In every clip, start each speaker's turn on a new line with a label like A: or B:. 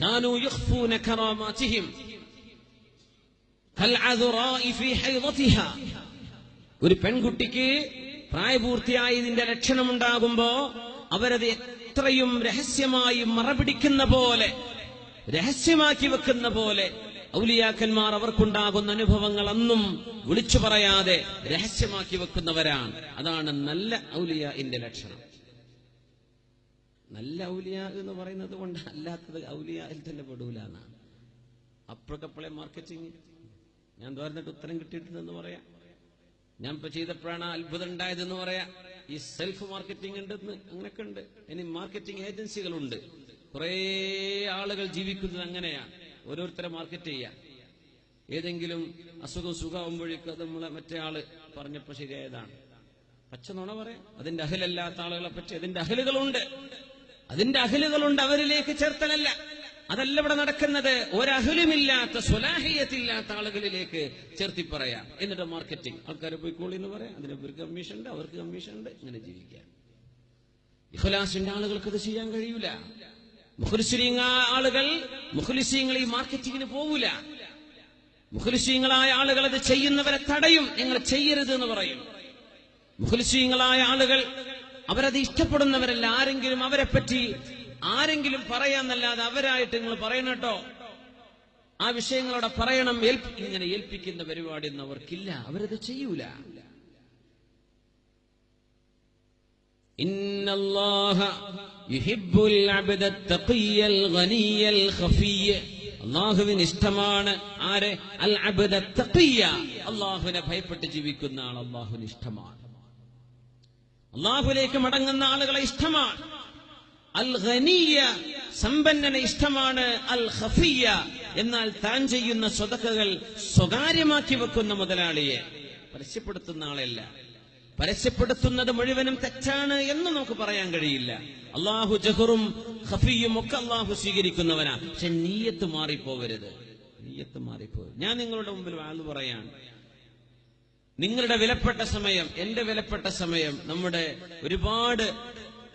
A: كانوا يخفون كراماتهم كالعذراء في حيضتها ഒരു പെൺകുട്ടിക്ക് പ്രായപൂർത്തിയായതിന്റെ ലക്ഷണമുണ്ടാകുമ്പോ അവരത് എത്രയും രഹസ്യമായി മറപിടിക്കുന്ന പോലെ രഹസ്യമാക്കി വെക്കുന്ന പോലെ ഔലിയാക്കന്മാർ അവർക്കുണ്ടാകുന്ന അനുഭവങ്ങൾ അന്നും വിളിച്ചു പറയാതെ രഹസ്യമാക്കി വെക്കുന്നവരാണ് അതാണ് നല്ല ഔലിയാന്റെ ലക്ഷണം നല്ല ഔലിയ എന്ന് പറയുന്നത് കൊണ്ട് അല്ലാത്തത് ഔലിയയിൽ തന്നെ പെടൂല എന്നാണ്. അപ്പോഴക്കപ്പോഴെ മാർക്കറ്റിങ് ഞാൻ തോന്നിട്ട് ഉത്തരം കിട്ടിയിട്ടുണ്ടെന്ന് പറയാം. ഞാൻ ഇപ്പൊ ചെയ്തപ്പോഴാണ് അത്ഭുതം ഉണ്ടായതെന്ന് പറയാം. ഈ സെൽഫ് മാർക്കറ്റിംഗ് ഉണ്ടെന്ന് അങ്ങനെയൊക്കെ ഉണ്ട്. ഇനി മാർക്കറ്റിംഗ് ഏജൻസികളുണ്ട് കുറേ ആളുകൾ ജീവിക്കുന്നത് അങ്ങനെയാണ്. ഓരോരുത്തരെ മാർക്കറ്റ് ചെയ്യാം. ഏതെങ്കിലും അസുഖം സുഖമാകുമ്പോഴേക്കും അത് നമ്മളെ മറ്റേ ആൾ പറഞ്ഞപ്പോ ശരിയായതാണ്. പച്ച നുണ പറയാം. അതിന്റെ അഹലല്ലാത്ത ആളുകളെ പറ്റി അതിന്റെ അഹലുകളുണ്ട്. അതിന്റെ അഹലുകളുണ്ട് അവരിലേക്ക് ചേർത്തലല്ല. അതല്ല ഇവിടെ നടക്കുന്നത്. ഒരഹലുമില്ലാത്ത സ്വലാഹിയത്തില്ലാത്ത ആളുകളിലേക്ക് ചേർത്തി പറയാം. എന്നിട്ട് മാർക്കറ്റിംഗ് ആൾക്കാരെ പോയിക്കോളി എന്ന് പറയാം. അതിന് ഒരു കമ്മീഷൻ ഉണ്ട് അവർക്ക് കമ്മീഷൻ ഉണ്ട്. ഇങ്ങനെ ജീവിക്കാം. ഇഖലാസിന്റെ ആളുകൾക്ക് അത് ചെയ്യാൻ കഴിയൂല. മുഖലിസ്രീങ്ങ ആളുകൾ മുഖലിസീങ്ങൾ ഈ മാർക്കറ്റിങ്ങിന് പോകൂല മുഖലിസീങ്ങളായ ആളുകൾ അത് ചെയ്യുന്നവരെ തടയും. നിങ്ങൾ ചെയ്യരുത് എന്ന് പറയും. മുഖലിസീങ്ങളായ ആളുകൾ അവരത് ഇഷ്ടപ്പെടുന്നവരല്ല. ആരെങ്കിലും അവരെ പറ്റി ആരെങ്കിലും പറയാന്നല്ലാതെ അവരായിട്ട് നിങ്ങൾ പറയണം കേട്ടോ. ആ വിഷയങ്ങളോടെ പറയണം. ഇങ്ങനെ ഏൽപ്പിക്കുന്ന പരിപാടി ഒന്നും അവർക്കില്ല. അവരത് ചെയ്യൂല. അള്ളാഹുവിന് ഇഷ്ടമാണ് ആരെ? അൽ അബുദ അള്ളാഹുവിനെ ഭയപ്പെട്ട് ജീവിക്കുന്ന ആൾ അള്ളാഹുവിന് ഇഷ്ടമാണ്. അള്ളാഹുലേക്ക് മടങ്ങുന്ന ആളുകളെ ഇഷ്ടമാണ്. അൽ ഖനിയ സമ്പന്നനെ ഇഷ്ടമാണ്. അൽ ഖഫിയ എന്നാൽ താൻ ചെയ്യുന്ന സ്വതക്കകൾ സ്വകാര്യമാക്കി വെക്കുന്ന മുതലാളിയെ പരസ്യപ്പെടുത്തുന്ന ആളല്ല. പരസ്യപ്പെടുത്തുന്നത് മുഴുവനും തെറ്റാണ് എന്ന് നമുക്ക് പറയാൻ കഴിയില്ല. അള്ളാഹു ജഹറും ഖഫിയും ഒക്കെ അള്ളാഹു സ്വീകരിക്കുന്നവനാ. പക്ഷെ നീയത്ത് മാറിപ്പോവരുത്. നീയത്ത് മാറിപ്പോവരുത്. ഞാൻ നിങ്ങളുടെ മുമ്പിൽ വാഴ്ന്നു പറയാണ് നിങ്ങളുടെ വിലപ്പെട്ട സമയം എന്റെ വിലപ്പെട്ട സമയം നമ്മുടെ ഒരുപാട്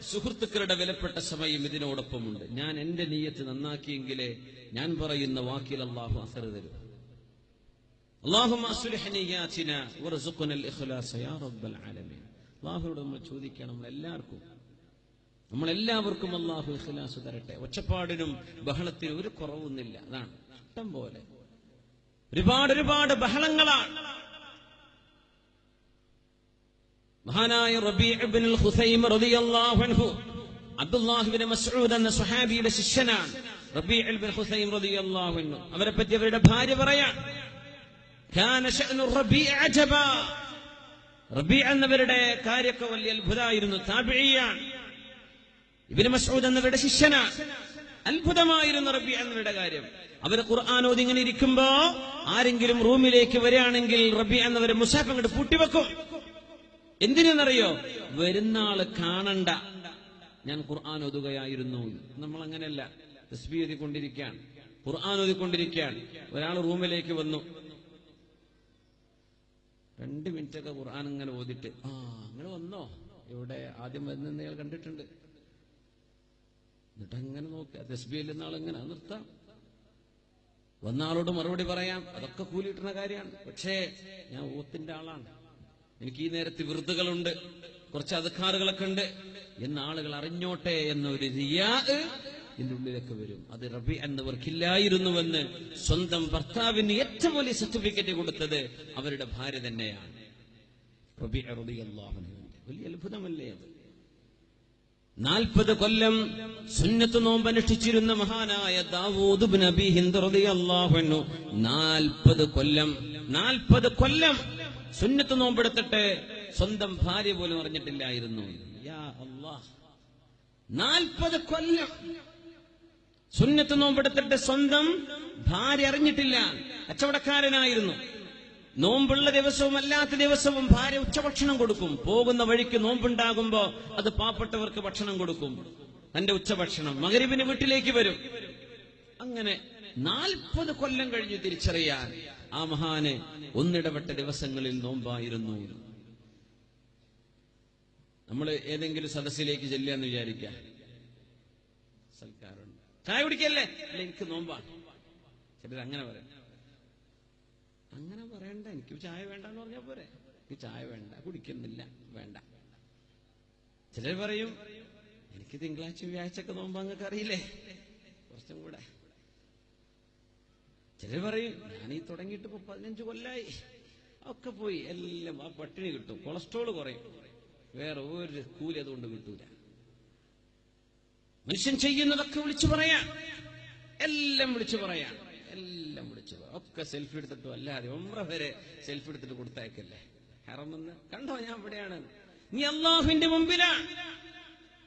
A: സുഹൃത്തുക്കളുടെ വിലപ്പെട്ട സമയം ഇതിനോടൊപ്പമുണ്ട്. ഞാൻ എന്റെ നീയത്ത് നന്നാക്കിയെങ്കിലേ ഞാൻ പറയുന്ന വാക്കിൽ അള്ളാഹു അസർ തരും. അള്ളാഹുനോട് നമ്മൾ ചോദിക്കണം നമ്മൾ എല്ലാവർക്കും നമ്മളെല്ലാവർക്കും. അള്ളാഹു ഇഖ്ലാസ് തരട്ടെ. ഒച്ചപ്പാടിനും ബഹളത്തിനും ഒരു കുറവൊന്നുമില്ല. അതാണ് ഇഷ്ടം പോലെ. ഒരുപാട് ഒരുപാട് ബഹളങ്ങളാണ്. മഹാനായ അബ്ദുല്ലാഹിബ്നു മസ്ഊദ് എന്ന സ്വഹാബിയുടെ ശിഷ്യനാണ് റബീഉൽ ബിൻ ഖുസൈം റളിയല്ലാഹു അൻഹു. അവരെ പറ്റി അവരുടെ ഭാര്യ പറയാൻ റബീഅ എന്നവരുടെ കാര്യമൊക്കെ വലിയ അത്ഭുതമായിരുന്നു. താബിഇയാണ് ഇബ്നു മസൂദ് എന്നവരുടെ ശിഷ്യനാണ്. അത്ഭുതമായിരുന്നു റബി എന്നവരുടെ കാര്യം. അവർ ഖുർആൻ ഓതി ഇങ്ങനെ ഇരിക്കുമ്പോ ആരെങ്കിലും റൂമിലേക്ക് വരികയാണെങ്കിൽ റബി എന്നവരെ മുസാഫ് അങ്ങോട്ട് പൂട്ടിവെക്കും. എന്തിനെന്നറിയോ? വരുന്ന ആൾ കാണണ്ട. ഞാൻ ഖുർആൻ ഒതുകയായിരുന്നു നമ്മൾ അങ്ങനെയല്ല തസ്ബി ഓതിക്കൊണ്ടിരിക്കാൻ ഖുർആൻ ഒതുക്കൊണ്ടിരിക്കുകയാണ് ഒരാൾ റൂമിലേക്ക് വന്നു. രണ്ട് മിനിറ്റ് ഒക്കെ ഖുർആൻ ഇങ്ങനെ ഓതിട്ട് ആ അങ്ങനെ വന്നോ? ഇവിടെ ആദ്യം വരുന്നയാൾ കണ്ടിട്ടുണ്ട്. എന്നിട്ട് അങ്ങനെ നോക്കുക തസ്ബിയിൽ നാൾ എങ്ങനെ? നിർത്താം. വന്ന ആളോട് മറുപടി പറയാം. അതൊക്കെ കൂലിയിട്ടുന്ന കാര്യമാണ്. പക്ഷേ ഞാൻ ഓത്തിന്റെ ആളാണ്. എനിക്ക് ഈ നേരത്തെ വിറുതുകളുണ്ട് കുറച്ച് അധികാറുകളൊക്കെ ഉണ്ട്. എന്ന ആളുകൾ അറിഞ്ഞോട്ടെ എന്നൊരു റിയാ ഇതിന്റെ ഉള്ളിലൊക്കെ വരും. അത് റബി എന്നവർക്കില്ലായിരുന്നുവെന്ന് സ്വന്തം ഭർത്താവിന് ഏറ്റവും വലിയ സർട്ടിഫിക്കറ്റ് കൊടുത്തത് അവരുടെ ഭാര്യ തന്നെയാണ്. റബി റളിയല്ലാഹു അൻഹു. വലിയ അത്ഭുതമല്ലേ അത്? നാൽപ്പത് കൊല്ലം സുന്നത്ത് നോമ്പ് അനുഷ്ഠിച്ചിരുന്ന മഹാനായ ദാവൂദ് നബി ഹിന്ദ് അൻഹു. നാൽപ്പത് കൊല്ലം നാൽപ്പത് കൊല്ലം സുന്നത്ത് നോമ്പെടുത്തിട്ട് സ്വന്തം ഭാര്യ പോലും അറിഞ്ഞിട്ടില്ലായിരുന്നു. നാൽപ്പത് കൊല്ലം സുന്നത്ത് നോമ്പെടുത്തിട്ട് സ്വന്തം ഭാര്യ അറിഞ്ഞിട്ടില്ല. കച്ചവടക്കാരനായിരുന്നു. നോമ്പുള്ള ദിവസവും അല്ലാത്ത ദിവസവും ഭാര്യ ഉച്ചഭക്ഷണം കൊടുക്കും. പോകുന്ന വഴിക്ക് നോമ്പുണ്ടാകുമ്പോ അത് പാവപ്പെട്ടവർക്ക് ഭക്ഷണം കൊടുക്കും. തന്റെ ഉച്ചഭക്ഷണം മകരിവിന് വീട്ടിലേക്ക് വരും. അങ്ങനെ നാൽപ്പത് കൊല്ലം കഴിഞ്ഞ് തിരിച്ചറിയാൻ ആ മഹാന് ഒന്നിടപെട്ട ദിവസങ്ങളിൽ നോമ്പായിരുന്നു. നമ്മൾ ഏതെങ്കിലും സദസ്സിലേക്ക് ചെല്ലുകയെന്ന് വിചാരിക്കുക. സൽക്കാരുണ്ട് ചായ കുടിക്കല്ലേ? അല്ല എനിക്ക് നോമ്പാണ് ചിലർ അങ്ങനെ പറയാം. അങ്ങനെ പറയണ്ട. എനിക്ക് ചായ വേണ്ട എന്ന് പറഞ്ഞാൽ പോരെ. എനിക്ക് ചായ വേണ്ട. കുടിക്കുന്നില്ല. വേണ്ട. ചിലർ പറയും എനിക്ക് തിങ്കളാഴ്ച വ്യാഴ്ചയൊക്കെ നോമ്പ്. അങ്ങക്ക് അറിയില്ലേ കുറച്ചും കൂടെ. ചിലർ പറയും ഈ തുടങ്ങിയിട്ട് ഇപ്പൊ പതിനഞ്ച് കൊല്ലായി. ഒക്കെ പോയി എല്ലാം ആ പട്ടിണി കിട്ടും. കൊളസ്ട്രോൾ കുറയും. വേറെ ഒരു കൂലി അതുകൊണ്ട് കിട്ടൂല. മനുഷ്യൻ ചെയ്യുന്നതൊക്കെ വിളിച്ചു പറയാം. എല്ലാം വിളിച്ചു പറയാം. എല്ലാം വിളിച്ചു പറയാം. ഒക്കെ സെൽഫി എടുത്തിട്ടും അല്ലാതെ ഒമ്ര വരെ സെൽഫി എടുത്തിട്ട് കൊടുത്തയക്കല്ലേ? ഹറമെന്ന്? കണ്ടോ ഞാൻ ഇവിടെയാണ്. നീ അള്ളാഹുവിന്റെ മുമ്പിലാണ്.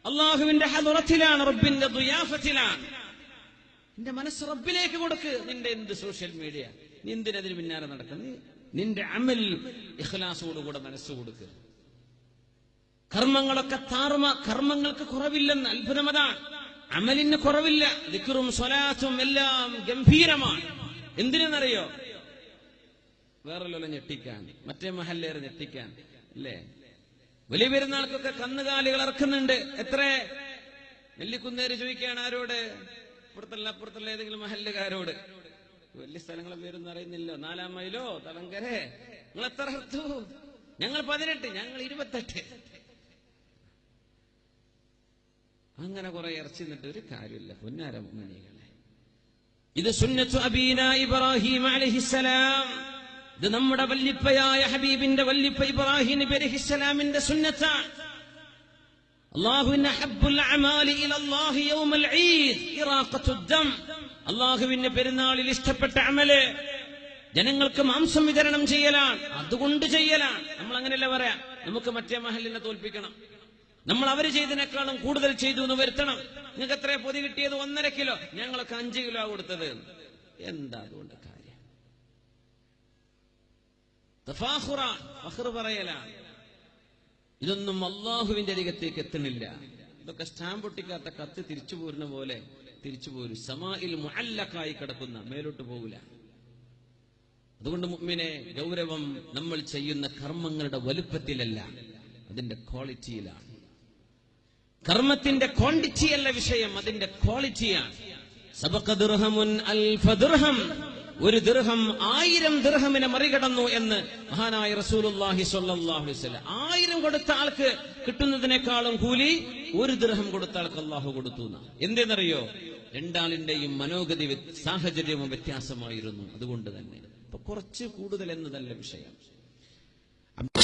A: അള്ളാഹുവിന്റെ ഹദറത്തിലാണ് റബ്ബിന്റെ ദുയാഫത്തിലാണ്. നിന്റെ മനസ്സ് റബ്ബിലേക്ക് കൊടുക്ക്. നിന്റെ എന്ത് സോഷ്യൽ മീഡിയ? നീ എന്തിനതിന് പിന്നാലെ നടക്കുന്നു നിന്റെ അമൽ ഇഖ്ലാസോടുകൂടെ മനസ്സ് കൊടുക്കുക കർമ്മങ്ങളൊക്കെ താർമ കർമ്മങ്ങൾക്ക് കുറവില്ലെന്ന് അത്ഭുതമതാണ്. അമലിന് കുറവില്ല. ദിക്കറും സ്വലാത്തും എല്ലാം ഗംഭീരമാണ്. എന്തിനെന്നറിയോ? വേറെ ഞെട്ടിക്കാൻ മറ്റേ മഹല്ലേറെ ഞെട്ടിക്കാൻ അല്ലേ? വലിയ പെരുന്നാൾക്കൊക്കെ കന്നുകാലികൾ ഇറക്കുന്നുണ്ട്. എത്ര? നെല്ലിക്കുന്നേര് ചോദിക്കുകയാണ് ആരോട്? അപ്പുറത്തല്ല അപ്പുറത്തല്ല ഏതെങ്കിലും മഹല്ലുകാരോട്. വലിയ സ്ഥലങ്ങളെ പേരൊന്നും അറിയുന്നില്ല നാലാം മൈലോ തലങ്കരെ. നിങ്ങൾ എത്ര ഹർത്തു ഞങ്ങൾ പതിനെട്ട് ഞങ്ങൾ ഇരുപത്തെട്ട്. അങ്ങനെ കുറെ ഇറച്ചി നിന്നിട്ട് ഒരു കാര്യമില്ല. പൊന്നാര മുന്നികളെ ഇത് സുന്നത്തു ഇബ്രാഹിം അലഹിസലാം ഇത് നമ്മുടെ വല്ലിപ്പയായ ഹബീബിന്റെ വല്ലിപ്പ ഇബ്രാഹിം അലഹിസലാമിന്റെ സുന്നത്താണ്. ദം. അള്ളാഹുവിന്റെ പെരുന്നാളിൽ ഇഷ്ടപ്പെട്ട അമൽ ജനങ്ങൾക്ക് മാംസം വിതരണം ചെയ്യലാണ് അതുകൊണ്ട് ചെയ്യലാണ്. നമ്മൾ അങ്ങനെയല്ല പറയാം നമുക്ക് മറ്റേ മഹലിനെ തോൽപ്പിക്കണം. നമ്മൾ അവർ ചെയ്തതിനേക്കാളും കൂടുതൽ ചെയ്തു എന്ന് വരുത്തണം. നിങ്ങൾക്ക് എത്ര പൊതി കിട്ടിയത്? ഒന്നര കിലോ. ഞങ്ങളൊക്കെ അഞ്ച് കിലോ കൊടുത്തത്. എന്താ അതുകൊണ്ട് കാര്യം? പറയലാണ്. ഇതൊന്നും അള്ളാഹുവിന്റെ അരികത്തേക്ക് എത്തണില്ല ഇതൊക്കെ സ്റ്റാമ്പ് ഒട്ടിക്കാത്ത കത്ത് തിരിച്ചു പോരുന്ന പോലെ തിരിച്ചു പോരും. സമായിൽ മുഅല്ലക്കായി കിടക്കുന്ന മേലോട്ട് പോകില്ല അതുകൊണ്ട് മുമ്മിനെ ഗൗരവം നമ്മൾ ചെയ്യുന്ന കർമ്മങ്ങളുടെ വലുപ്പത്തിലല്ല അതിന്റെ ക്വാളിറ്റിയിലാണ്. കർമ്മത്തിന്റെ ക്വാണ്ടിറ്റി അല്ല വിഷയം അതിന്റെ ക്വാളിറ്റിയാണ്. സബക്കദുർഹമുൻ അൽഫദുർഹം അൽഫ ദിർഹം. ഒരു ദൃഹം ആയിരം ദൃഹമിനെ മറികടന്നു എന്ന് മഹാനായ വസല്ലം ആയിരം കൊടുത്ത ആൾക്ക് കിട്ടുന്നതിനേക്കാളും കൂലി ഒരു ദൃഹം കൊടുത്ത ആൾക്ക് അള്ളാഹു കൊടുത്തു. എന്തെന്നറിയോ? രണ്ടാളിന്റെയും മനോഗതി സാഹചര്യവും വ്യത്യാസമായിരുന്നു. അതുകൊണ്ട് തന്നെ. അപ്പൊ കുറച്ച് കൂടുതൽ എന്നതല്ല വിഷയം.